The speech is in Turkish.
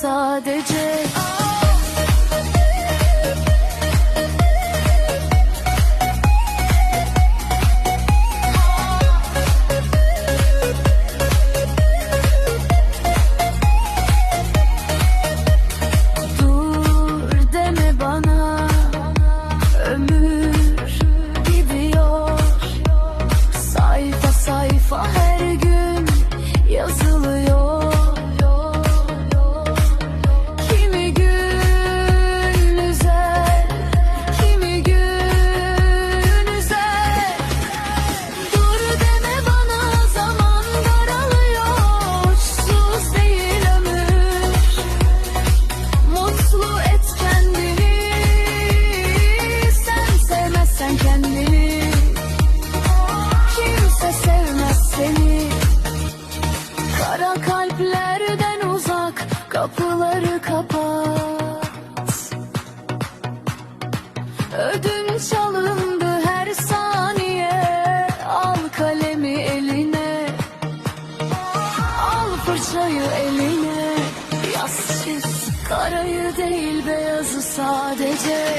sadece Dur Kapıları kapat. Ödünç alındı her saniye. Al kalemi eline. Al fırçayı eline. Yaz çiz Karayı değil beyazı sadece